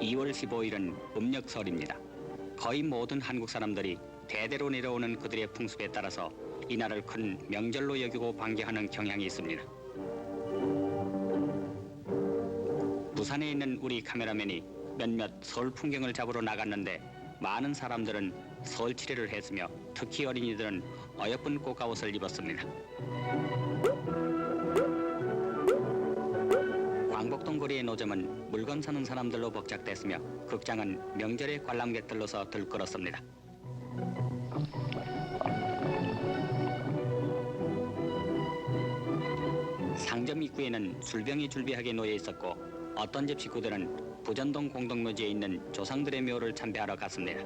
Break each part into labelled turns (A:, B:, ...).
A: 2월 15일은 음력설입니다. 거의 모든 한국 사람들이 대대로 내려오는 그들의 풍습에 따라서 이 날을 큰 명절로 여기고 반겨하는 경향이 있습니다. 부산에 있는 우리 카메라맨이 몇몇 서울 풍경을 잡으러 나갔는데 많은 사람들은 설 치례를 했으며 특히 어린이들은 어여쁜 꽃가옷을 입었습니다. 광복동 거리의 노점은 물건 사는 사람들로 복잡됐으며 극장은 명절의 관람객들로서 들끓었습니다. 상점 입구에는 술병이 줄비하게 놓여 있었고 어떤 집 식구들은 부전동 공동묘지에 있는 조상들의 묘를 참배하러 갔습니다.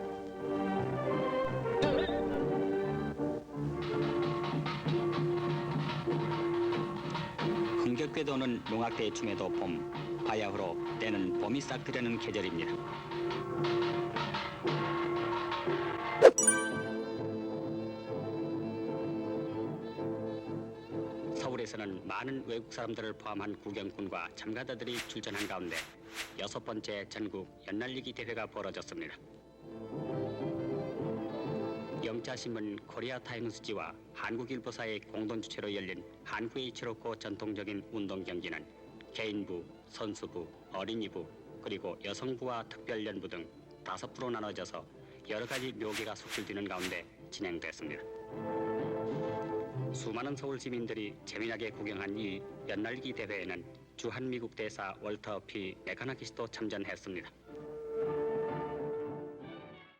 A: 흥겹게 도는 농악대의 춤에도 봄, 바야흐로 때는 봄이 싹 트려는 계절입니다. 서울에서는 많은 외국 사람들을 포함한 구경꾼과 참가자들이 출전한 가운데 여섯 번째 전국 연날리기 대회가 벌어졌습니다. 영자신문 코리아 타임스지와 한국일보사의 공동 주최로 열린 한국의 치로코 전통적인 운동 경기는 개인부, 선수부, 어린이부, 그리고 여성부와 특별연부 등 다섯 부로 나눠져서 여러 가지 묘기가 속출되는 가운데 진행됐습니다. 수많은 서울 시민들이 재미나게 구경한 이 연날기 대회에는 주한미국 대사 월터 P 메카나키스도 참전했습니다.